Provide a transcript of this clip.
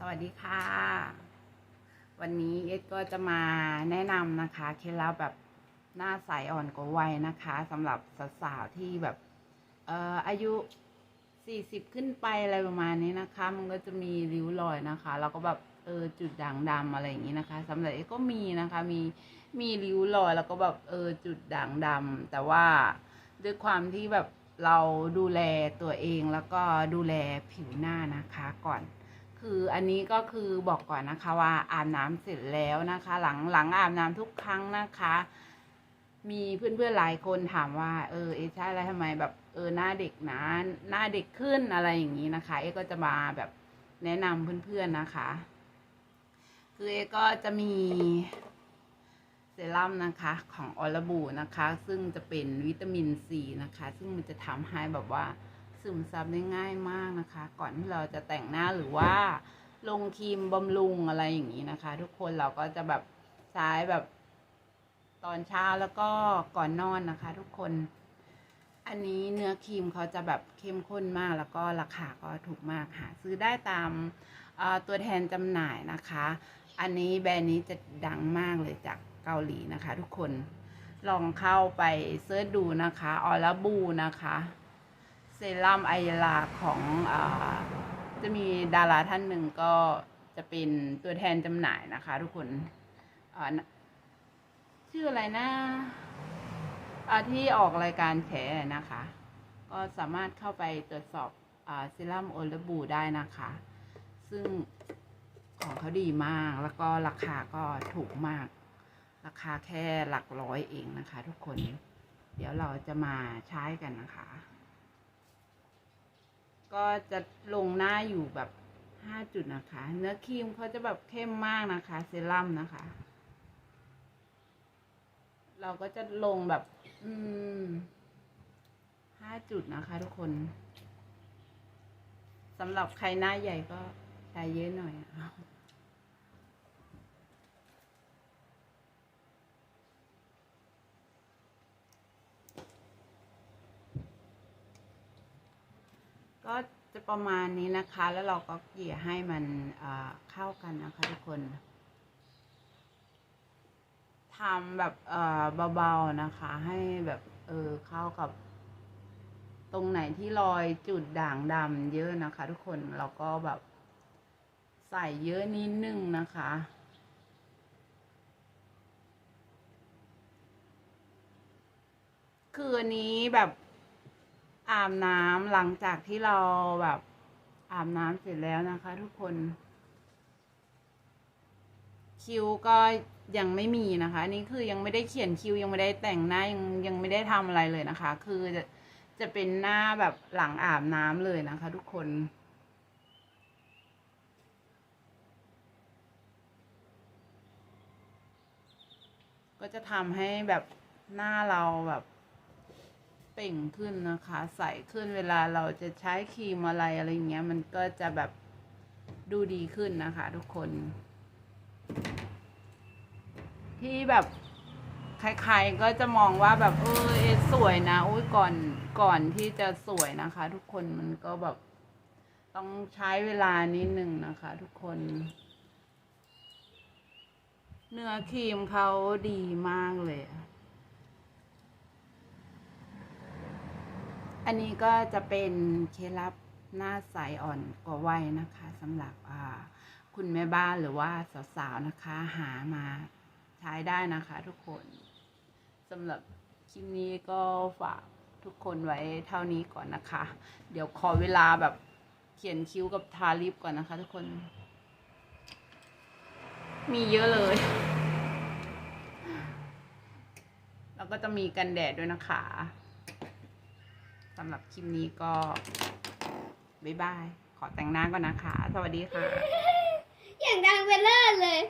สวัสดีค่ะ วันนี้เอ็ดก็จะมาแนะนำนะคะเคล็ดลับแบบหน้าใสอ่อนกว่าวัยนะคะสำหรับสาวๆที่แบบเอ่ออายุ40ขึ้นไปอะไรประมาณนี้นะคะ มันก็จะมีริ้วรอยนะคะแล้วก็แบบเออจุดด่างดำอะไรอย่างนี้นะคะสำหรับเอ็ดก็มีนะคะมีมีริ้วรอยแล้วก็แบบเออจุดด่างดำแต่ว่าด้วยความที่แบบเราดูแลตัวเองแล้วก็ดูแลผิวหน้านะคะก่อน คืออันนี้ก็คือบอกก่อนนะคะว่าอาบน้ำเสร็จแล้วนะคะ หลังหลังอาบน้ำทุกครั้งนะคะ มีเพื่อนๆหลายคนถามว่า เออเอใช่แล้วทำไมแบบเออหน้าเด็กนะหน้าเด็กขึ้นอะไรอย่างนี้นะคะ เอก็จะมาแบบแนะนำเพื่อนๆนะคะ คือเอก็จะมีเซรั่มนะคะของออลบูนะคะ ซึ่งจะเป็นวิตามินซีนะคะ ซึ่งมันจะทำให้แบบว่าซึมซับได้ง่ายมากนะคะ ก่อนที่เราจะแต่งหน้าหรือว่าลงครีมบำรุงอะไรอย่างนี้นะคะ ทุกคนเราก็จะแบบใช้แบบ ตอนเช้าแล้วก็ก่อนนอนนะคะ ทุกคน อันนี้เนื้อครีมเขาจะแบบเข้มข้นมากแล้วก็ราคาก็ถูกมากค่ะ ซื้อได้ตามตัวแทนจำหน่ายนะคะ อันนี้แบรนด์นี้จะดังมากเลยจากเกาหลีนะคะ ทุกคนลองเข้าไปเซิร์ชดูนะคะออลบูนะคะ เซรั่มไอยาลาของอจะมีดาราท่านหนึ่งก็จะเป็นตัวแทนจำหน่ายนะคะ ทุกคนชื่ออะไรนะที่ออกรายการแฉนะคะ ก็สามารถเข้าไปตรวจสอบเซรั่มโอลบูได้นะคะ ซึ่งของเขาดีมากแล้วก็ราคาก็ถูกมาก ราคาแค่หลักร้อยเองนะคะ ทุกคน เดี๋ยวเราจะมาใช้กันนะคะ ก็จะลงหน้าอยู่แบบห้าจุดนะคะ เนื้อครีมเขาจะแบบเข้มมากนะคะ เซรั่มนะคะ เราก็จะลงแบบ อืมห้าจุดนะคะ ทุกคนสำหรับใครหน้าใหญ่ก็ใช้เยอะหน่อยนะคะ ก็จะประมาณนี้นะคะ แล้วเราก็เกลี่ยให้มันเข้ากันนะคะทุกคนทำแบบเอ่อเบาๆนะคะ ให้แบบเออเข้ากับ ตรงไหนที่รอยจุดด่างดำเยอะนะคะ ทุกคนเราก็แบบใส่เยอะนิดนึงนะคะคืออันนี้แบบ อาบน้ำหลังจากที่เราแบบอาบน้ำเสร็จแล้วนะคะ ทุกคน คิวก็ยังไม่มีนะคะนนี้คือยังไม่ได้เขียนคิวยังไม่ได้แต่งหน้ายังยังไม่ได้ทำอะไรเลยนะคะ คือจะจะเป็นหน้าแบบหลังอาบน้ำเลยนะคะ ทุกคน ก็จะทำให้แบบหน้าเราแบบ เปล่งขึ้นนะคะ ใสขึ้นเวลาเราจะใช้ครีมอะไรอะไรเงี้ย มันก็จะแบบดูดีขึ้นนะคะ ทุกคน ที่แบบใครๆก็จะมองว่าแบบเออสวยนะอุ้ยก่อนก่อนที่จะสวยนะคะ ทุกคนมันก็แบบต้องใช้เวลานิดนึงนะคะ ทุกคน เนื้อครีมเขาดีมากเลย อันนี้ก็จะเป็นเคล็ดลับหน้าใสอ่อนกว่าวัยนะคะสำหรับคุณแม่บ้านหรือว่าสาวๆนะคะหามาใช้ได้นะคะทุกคนสำหรับคลิปนี้ก็ฝากทุกคนไว้เท่านี้ก่อนนะคะ เดี๋ยวขอเวลาแบบเขียนคิ้วกับทาลิปก่อนนะคะทุกคน มีเยอะเลย แล้วก็จะมีกันแดดด้วยนะคะ สำหรับคลิปนี้ก็บ๊ายบาย ขอแต่งหน้าก่อนนะคะ สวัสดีค่ะ อย่างดังเบลเลอร์เลย